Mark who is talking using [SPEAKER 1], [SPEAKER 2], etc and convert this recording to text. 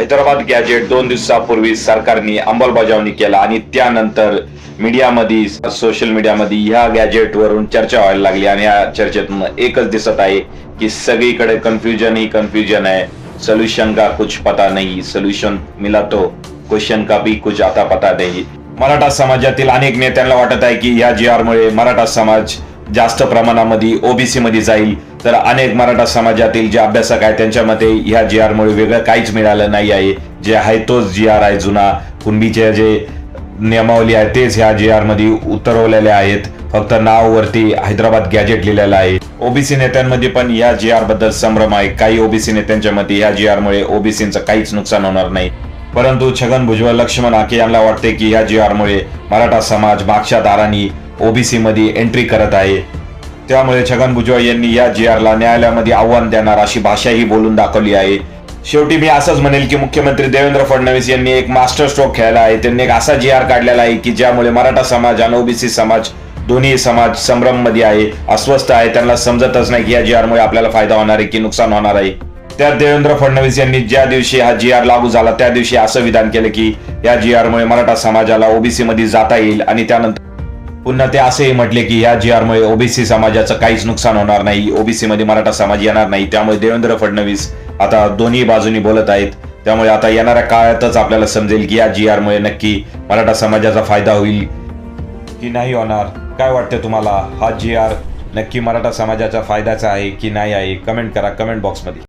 [SPEAKER 1] Hyderabad gadget दोन दिवसापूर्वी सरकारने अंमलबजावणी केला आणि त्यानंतर मीडियामध्ये सोशल मीडियामध्ये ह्या गॅजेटवरून चर्चा व्हायला लागली आणि या चर्चेतून एकच दिसत आहे की सगळीकडे कन्फ्युजन ही कन्फ्युजन आहे. सोल्युशन का कुछ पता नाही. सोल्युशन मिला तो. क्वेश्चन का भी कुछ आता पता नाही. मराठा समाजातील अनेक नेत्यांना वाटत आहे की या जी आर मुळे मराठा समाज जास्त प्रमाणामध्ये ओबीसी मध्ये जाईल तर अनेक मराठा समाजातील जे अभ्यासक आहेत त्यांच्या मते ह्या जी आर मुळे वेगळं काहीच मिळालं नाही आहे. जे आहे तोच जी आर आहे जुना. कुणबीचे जे नियमावली आहे तेच ह्या जी आरमध्ये उतरवलेले आहेत. फक्त नाव वरती हैदराबाद गॅजेट लिहिलेलं आहे. ओबीसी नेत्यांमध्ये पण या जी आरबद्दल संभ्रम आहे. काही ओबीसी नेत्यांच्या मते या जी आर मुळे ओबीसीचं काहीच नुकसान होणार नाही. परंतु छगन भुजबळ लक्ष्मण आके यांना वाटते की या जी आर मुळे मराठा समाज मागच्या दारांनी ओबीसी मध्ये एंट्री करत आहे. त्यामुळे छगन भुजबळ यांनी या जी आरला न्यायालयामध्ये आव्हान देणार अशी भाषाही बोलून दाखवली आहे. शेवटी मी असंच म्हणेल की मुख्यमंत्री देवेंद्र फडणवीस यांनी एक मास्टर स्ट्रोक खेळला आहे. त्यांनी एक असा जी आर काढलेला आहे की ज्यामुळे मराठा समाज आणि ओबीसी समाज दोन्ही समाज संभ्रममध्ये आहे अस्वस्थ आहे. त्यांना समजतच नाही की या जी आर मुळे आपल्याला फायदा होणार आहे की नुकसान होणार आहे. त्यात देवेंद्र फडणवीस यांनी ज्या दिवशी हा जी आर लागू झाला त्या दिवशी असं विधान केलं की या जी आर मुळे मराठा समाजाला ओबीसी मध्ये जाता येईल आणि त्यानंतर पुन्हा ते असेही म्हटले की या जी आर मुळे ओबीसी समाजाचं काहीच नुकसान होणार नाही ओबीसी मध्ये मराठा समाज येणार नाही. त्यामुळे देवेंद्र फडणवीस आता दोन्ही बाजूनी बोलत आहेत. त्यामुळे आता येणाऱ्या काळातच आपल्याला समजेल की या जी आर मुळे नक्की मराठा समाजाचा फायदा होईल की नाही होणार. काय वाटतं तुम्हाला? हा जी आर नक्की मराठा समाजाचा फायद्याचा आहे की नाही आहे? कमेंट करा कमेंट बॉक्समध्ये.